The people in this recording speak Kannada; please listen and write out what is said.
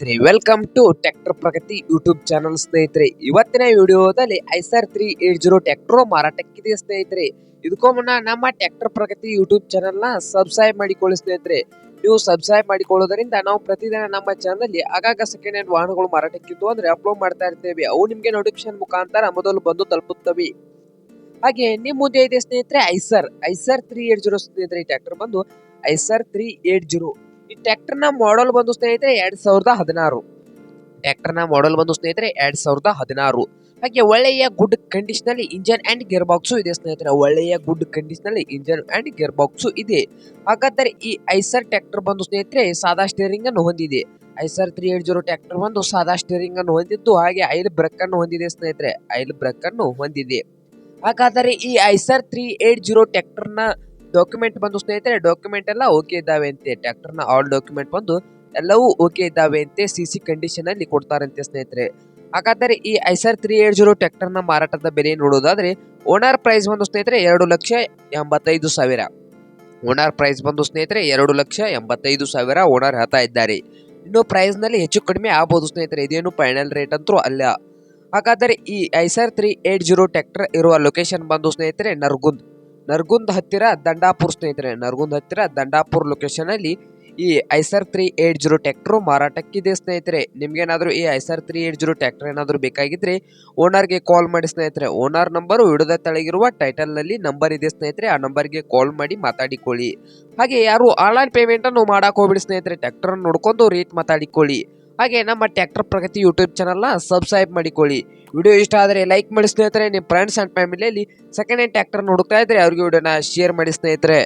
ಸ್ನೇಹಿತರೆ welcome to tractor Pragati YouTube channel ಸ್ನೇಹಿತರೆ. ಇವತ್ತಿನ ವಿಡಿಯೋದಲ್ಲಿ Eicher three eight zero tractor ಮಾರಾಟಕ್ಕಿದೆ ಸ್ನೇಹಿತರೆ. ಇದಕ್ಕೂ ಮುನ್ನ ನಮ್ಮ ಟ್ರ್ಯಾಕ್ಟರ್ ಪ್ರಗತಿ ಯೂಟ್ಯೂಬ್ ಚಾನಲ್ನ ಸಬ್ಸ್ಕ್ರೈಬ್ ಮಾಡಿಕೊಳ್ಳಿ ಸ್ನೇಹಿತರೆ. ನೀವು ಸಬ್ಸ್ಕ್ರೈಬ್ ಮಾಡಿಕೊಳ್ಳೋದ್ರಿಂದ ನಾವು ಪ್ರತಿದಿನ ನಮ್ಮ ಚಾನಲ್ ಆಗಾಗ ಸೆಕೆಂಡ್ ಹ್ಯಾಂಡ್ ವಾಹನಗಳು ಮಾರಾಟಕ್ಕಿದ್ದು ಅಂದ್ರೆ ಅಪ್ಲೋಡ್ ಮಾಡ್ತಾ ಇರ್ತೇವೆ. ಅವು ನಿಮಗೆ ನೋಟಿಫಿಕೇಶನ್ ಮುಖಾಂತರ ಮೊದಲು ಬಂದು ತಲುಪುತ್ತವೆ. ಹಾಗೆ ನಿಮ್ಮ ಮುಂದೆ ಇದೆ ಸ್ನೇಹಿತರೆ Eicher Eicher three eight zero ಸ್ನೇಹಿತರೆ ಟ್ರ್ಯಾಕ್ಟರ್ ಬಂದು ಐಸರ್ ತ್ರೀ ಏಟ್ ಜೀರೋ. ಈ ಟ್ರ್ಯಾಕ್ಟರ್ನ ಮಾಡೆಲ್ ಬಂದು ಸ್ನೇಹಿತರೆ ಎರಡ್ ಸಾವಿರದ ಹದಿನಾರು. ಟ್ರ್ಯಾಕ್ಟರ್ನ ಮಾಡೆಲ್ ಬಂದು ಸ್ನೇಹಿತರೆ ಎರಡ್ ಸಾವಿರದ ಹದಿನಾರು. ಹಾಗೆ ಒಳ್ಳೆಯ ಗುಡ್ ಕಂಡೀಷನ್ ಅಲ್ಲಿ ಇಂಜನ್ ಅಂಡ್ ಗೇರ್ ಬಾಕ್ಸು ಇದೆ ಸ್ನೇಹಿತರೆ. ಒಳ್ಳೆಯ ಗುಡ್ ಕಂಡೀಷನ್ ಅಲ್ಲಿ ಇಂಜನ್ ಅಂಡ್ ಗೇರ್ ಬಾಕ್ಸು ಇದೆ. ಹಾಗಾದರೆ ಈ ಐಸರ್ ಟ್ರ್ಯಾಕ್ಟರ್ ಬಂದು ಸ್ನೇಹಿತರೆ ಸಾದಾ ಸ್ಟೇರಿಂಗ್ ಅನ್ನು ಹೊಂದಿದೆ. Eicher three eight zero tractor ಬಂದು ಸಾದಾ ಸ್ಟೇರಿಂಗ್ ಅನ್ನು ಹೊಂದಿದ್ದು, ಹಾಗೆ ಐಲ್ ಬ್ರೇಕ್ ಅನ್ನು ಹೊಂದಿದೆ ಸ್ನೇಹಿತರೆ. ಐಲ್ ಬ್ರೇಕ್ ಅನ್ನು ಹೊಂದಿದೆ. ಹಾಗಾದರೆ ಈ ಐಸರ್ ತ್ರೀ ಏಟ್ ಜೀರೋ ಟ್ರ್ಯಾಕ್ಟರ್ನ ಡಾಕ್ಯುಮೆಂಟ್ ಬಂದು ಸ್ನೇಹಿತರೆ ಡಾಕ್ಯುಮೆಂಟ್ ಎಲ್ಲ ಓಕೆ ಇದ್ದಾವೆ ಅಂತೆ. ಟ್ರ್ಯಾಕ್ಟರ್ನ ಆಲ್ ಡಾಕ್ಯುಮೆಂಟ್ ಬಂದು ಎಲ್ಲವೂ ಓಕೆ ಇದ್ದಾವೆ ಅಂತೆ. ಸಿ ಸಿ ಕಂಡೀಷನ್ ಅಲ್ಲಿ ಕೊಡ್ತಾರಂತೆ ಸ್ನೇಹಿತರೆ. ಹಾಗಾದರೆ ಈ ಐಸರ್ ತ್ರೀ ಏಟ್ ಜೀರೋ ಟ್ರ್ಯಾಕ್ಟರ್ನ ಮಾರಾಟದ ಬೆಲೆ ನೋಡೋದಾದ್ರೆ ಓನರ್ ಪ್ರೈಸ್ ಬಂದು ಸ್ನೇಹಿತರೆ ಎರಡು ಲಕ್ಷ ಎಂಬತ್ತೈದು ಸಾವಿರ. ಓನರ್ ಪ್ರೈಸ್ ಬಂದು ಸ್ನೇಹಿತರೆ ಎರಡು ಲಕ್ಷ ಎಂಬತ್ತೈದು ಸಾವಿರ ಓನರ್ ಹೇಳ್ತಾ ಇದ್ದಾರೆ. ಇನ್ನು ಪ್ರೈಸ್ನಲ್ಲಿ ಹೆಚ್ಚು ಕಡಿಮೆ ಆಗ್ಬೋದು ಸ್ನೇಹಿತರೆ. ಇದೇನು ಫೈನಲ್ ರೇಟ್ ಅಂತೂ ಅಲ್ಲ. ಹಾಗಾದರೆ ಈ Eicher three eight zero tractor ಇರುವ ಲೊಕೇಶನ್ ಬಂದು ಸ್ನೇಹಿತರೆ ನರ್ಗುಂದ್. ನರ್ಗುಂದ್ ಹತ್ತಿರ ದಂಡಾಪುರ್ ಸ್ನೇಹಿತರೆ, ನರ್ಗುಂದ್ ಹತ್ತಿರ ದಂಡಾಪುರ್ ಲೊಕೇಶನ್ ಅಲ್ಲಿ ಈ Eicher three eight zero tractor ಮಾರಾಟಕ್ಕಿದೆ ಸ್ನೇಹಿತರೆ. ನಿಮ್ಗೇನಾದರೂ ಈ Eicher three eight zero tractor ಏನಾದರೂ ಬೇಕಾಗಿದ್ರೆ ಓನರ್ಗೆ ಕಾಲ್ ಮಾಡಿ ಸ್ನೇಹಿತರೆ. ಓನರ್ ನಂಬರು ವಿಡದ ತಳಗಿರುವ ಟೈಟಲ್ನಲ್ಲಿ ನಂಬರ್ ಇದೆ ಸ್ನೇಹಿತರೆ. ಆ ನಂಬರ್ಗೆ ಕಾಲ್ ಮಾಡಿ ಮಾತಾಡಿಕೊಳ್ಳಿ. ಹಾಗೆ ಯಾರು ಆನ್ಲೈನ್ ಪೇಮೆಂಟ್ ಅನ್ನು ಮಾಡಕ್ ಹೋಗ್ಬಿಡಿ ಸ್ನೇಹಿತರೆ. ಟ್ಯಾಕ್ಟರ್ ನೋಡ್ಕೊಂಡು ರೇಟ್ ಮಾತಾಡಿಕೊಳ್ಳಿ. ಹಾಗೆ ನಮ್ಮ ಟ್ಯಾಕ್ಟರ್ ಪ್ರಗತಿ ಯೂಟ್ಯೂಬ್ ಚಾನಲ್ನ ಸಬ್ಸ್ಕ್ರೈಬ್ ಮಾಡಿಕೊಳ್ಳಿ. ವಿಡಿಯೋ ಇಷ್ಟ ಆದರೆ ಲೈಕ್ ಮಾಡಿ ಸ್ನೇಹಿತರೆ ನಿಮ್ಮ ಫ್ರೆಂಡ್ಸ್ ಆ್ಯಂಡ್ ಫ್ಯಾಮಿಲಿಯಲ್ಲಿ ಸೆಕೆಂಡ್ ಹ್ಯಾಂಡ್ ಟ್ಯಾಕ್ಟರ್ ನೋಡುತ್ತಾ ಇದ್ದರೆ ಅವ್ರಿಗೆ ವಿಡಿಯೋನ ಶೇರ್ ಮಾಡಿ ಸ್ನೇಹಿತರೆ.